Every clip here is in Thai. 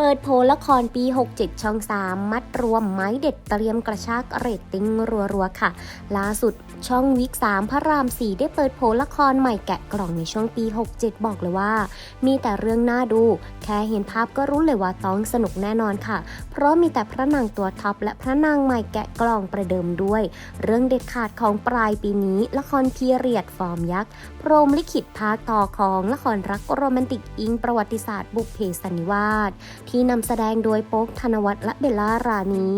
เปิดโผละครปี 67 ช่อง 3 มัดรวมไม้เด็ดเตรียมกระชากเรตติ้งรัวๆ ค่ะ ล่าสุดช่องวิก 3 พระราม 4 ได้เปิดโผละครใหม่แกะกล่องในช่วงปี 67 บอกเลยว่า มีแต่เรื่องน่าดู แค่เห็นภาพก็รู้เลยว่าต้องสนุกแน่นอนค่ะ เพราะมีแต่พระนางตัวท็อปและพระนางใหม่แกะกล่องประเดิมด้วย เรื่องเด็ดขาดของปลายปีนี้ ละครพีเรียดฟอร์มยักษ์พรมลิขิตภาคต่อของละครรักโรแมนติกอิงประวัติศาสตร์บุพเพสันนิวาสที่นำแสดงโดยโป๊กธนวัฒน์และเบลล่ารานี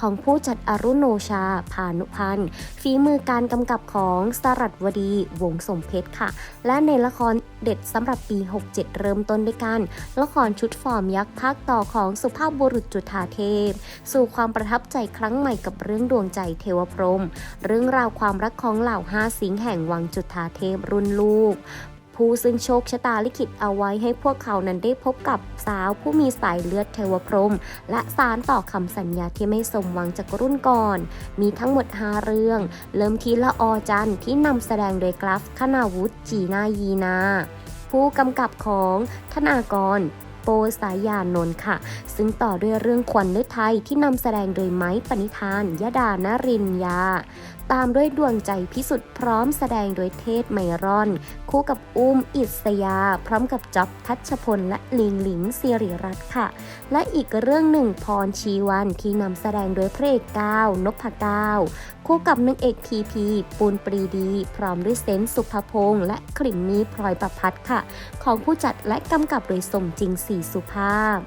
ของผู้จัดอรุณโนชา พานุพันธ์ฝีมือการกำกับของสรัตวดีวงสมเพชรค่ะ และในละครเด็ดสำหรับปี 67 เริ่มต้นด้วยกัน ละครชุดฟอร์มยักษ์ภาคต่อของสุภาพบุรุษจุฑาเทพ สู่ความประทับใจครั้งใหม่กับเรื่องดวงใจเทวพรหมเรื่องราวความรักของเหล่าห้าสิงห์แห่งวังจุฑาเทพรุ่นลูก ผู้ซึ่งโชคชะตาลิขิตเอาไว้ให้พวกเขานั้นได้พบกับสาวผู้มีสายเลือดเทวพรหมและสารต่อคำสัญญาที่ไม่สมหวังจากรุ่นก่อน มีทั้งหมดหาเรื่อง เริ่มที่ละออจันที่นำแสดงโดยกราฟคณาวุฒิจีนายีนา ผู้กำกับของธนากร โปสายานนท์ค่ะ ซึ่งต่อด้วยเรื่องควันฤทัยที่นำแสดงโดยไม้ปณิธานยดานรินยา ตามด้วยดวงใจพิสุทธิ์พร้อมแสดงโดยเทศไมรอน คู่กับอุ้มอิสยา พร้อมกับจ๊อบทัชพลและลิงหลิงสิริรัตน์ค่ะ และอีกเรื่องหนึ่งพรชีวันที่นำแสดงโดยพระเอกก้าวนพเก้าคู่กับนางเอกพีพีปูนปรีดี พร้อมด้วยเซนสุภพงษ์และคลิมมี่พลอยประพัฒน์ค่ะ ของผู้จัดและกำกับโดยสมจริงสีสุภาพ